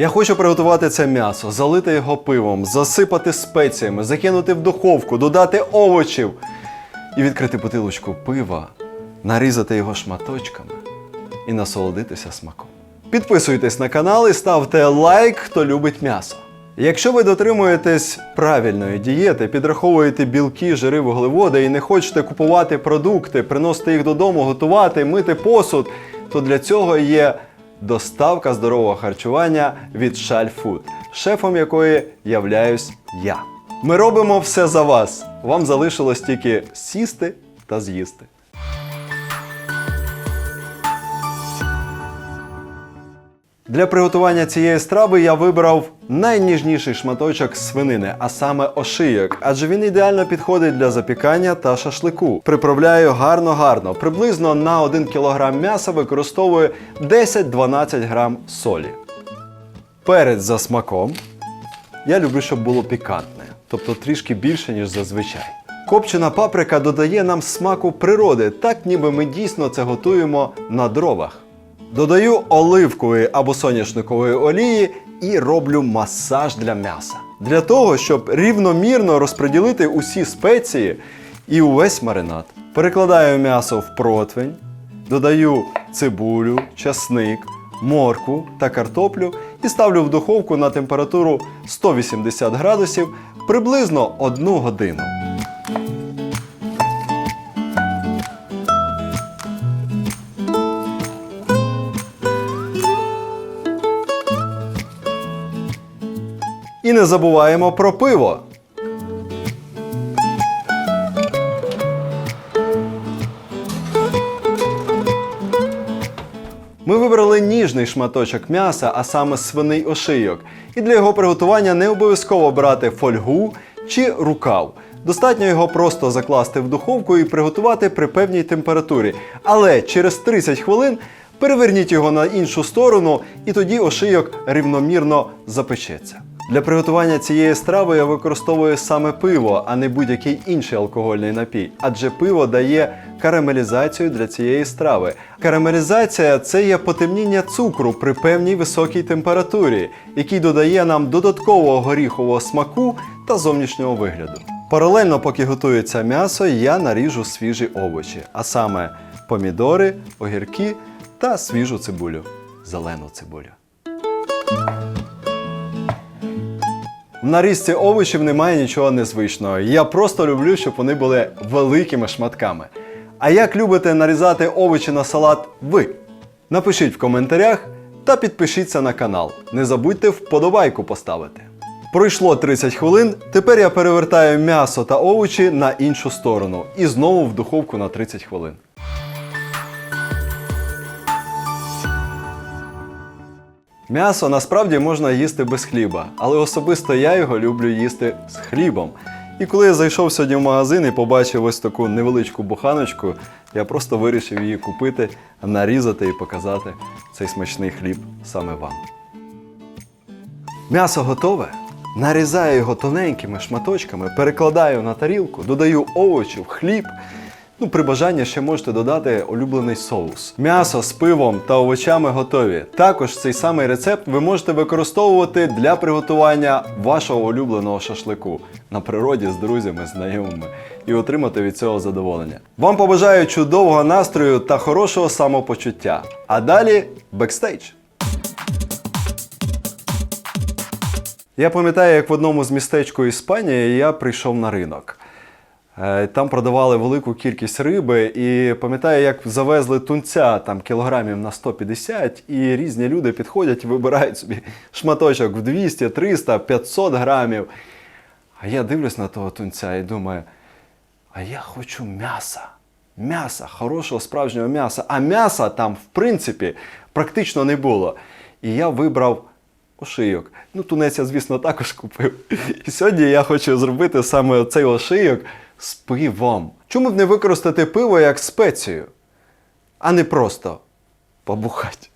Я хочу приготувати це м'ясо, залити його пивом, засипати спеціями, закинути в духовку, додати овочів і відкрити бутилочку пива, нарізати його шматочками і насолодитися смаком. Підписуйтесь на канал і ставте лайк, хто любить м'ясо. Якщо ви дотримуєтесь правильної дієти, підраховуєте білки, жири, вуглеводи і не хочете купувати продукти, приносити їх додому, готувати, мити посуд, то для цього є доставка здорового харчування від Шаль Food, шефом якої являюсь я. Ми робимо все за вас. Вам залишилось тільки сісти та з'їсти. Для приготування цієї страви я вибрав найніжніший шматочок свинини, а саме ошийок, адже він ідеально підходить для запікання та шашлику. Приправляю гарно-гарно. Приблизно на 1 кг м'яса використовую 10-12 грам солі. Перець за смаком. Я люблю, щоб було пікантне, тобто трішки більше, ніж зазвичай. Копчена паприка додає нам смаку природи, так ніби ми дійсно це готуємо на дровах. Додаю оливкової або соняшникової олії і роблю масаж для м'яса. Для того, щоб рівномірно розподілити усі спеції і увесь маринад. Перекладаю м'ясо в противень, додаю цибулю, часник, моркву та картоплю і ставлю в духовку на температуру 180 градусів приблизно 1 годину. І не забуваємо про пиво. Ми вибрали ніжний шматочок м'яса, а саме свиний ошийок. І для його приготування не обов'язково брати фольгу чи рукав. Достатньо його просто закласти в духовку і приготувати при певній температурі. Але через 30 хвилин переверніть його на іншу сторону, і тоді ошийок рівномірно запечеться. Для приготування цієї страви я використовую саме пиво, а не будь-який інший алкогольний напій, адже пиво дає карамелізацію для цієї страви. Карамелізація це є потемніння цукру при певній високій температурі, який додає нам додаткового горіхового смаку та зовнішнього вигляду. Паралельно, поки готується м'ясо, я наріжу свіжі овочі, а саме помідори, огірки та свіжу цибулю, зелену цибулю. В нарізці овочів немає нічого незвичного. Я просто люблю, щоб вони були великими шматками. А як любите нарізати овочі на салат ви? Напишіть в коментарях та підпишіться на канал. Не забудьте вподобайку поставити. Пройшло 30 хвилин, тепер я перевертаю м'ясо та овочі на іншу сторону і знову в духовку на 30 хвилин. М'ясо насправді можна їсти без хліба, але особисто я його люблю їсти з хлібом. І коли я зайшов сьогодні в магазин і побачив ось таку невеличку буханочку, я просто вирішив її купити, нарізати і показати цей смачний хліб саме вам. М'ясо готове. Нарізаю його тоненькими шматочками, перекладаю на тарілку, додаю овочів, хліб. Ну, при бажанні ще можете додати улюблений соус. М'ясо з пивом та овочами готові. Також цей самий рецепт ви можете використовувати для приготування вашого улюбленого шашлику на природі з друзями, знайомими і отримати від цього задоволення. Вам побажаю чудового настрою та хорошого самопочуття. А далі бекстейдж. Я пам'ятаю, як в одному з містечку Іспанії я прийшов на ринок. Е, Там продавали велику кількість риби, і пам'ятаю, як завезли тунця там кілограмів на 150, і різні люди підходять і вибирають собі шматочок в 200, 300, 500 грамів. А я дивлюсь на того тунця і думаю, а я хочу м'яса. М'яса, хорошого справжнього м'яса. А м'яса там, в принципі, практично не було. І я вибрав ошийок. Ну, тунець я, звісно, також купив. І сьогодні я хочу зробити саме цей ошийок з пивом. Чому б не використати пиво як спецію, а не просто побухати?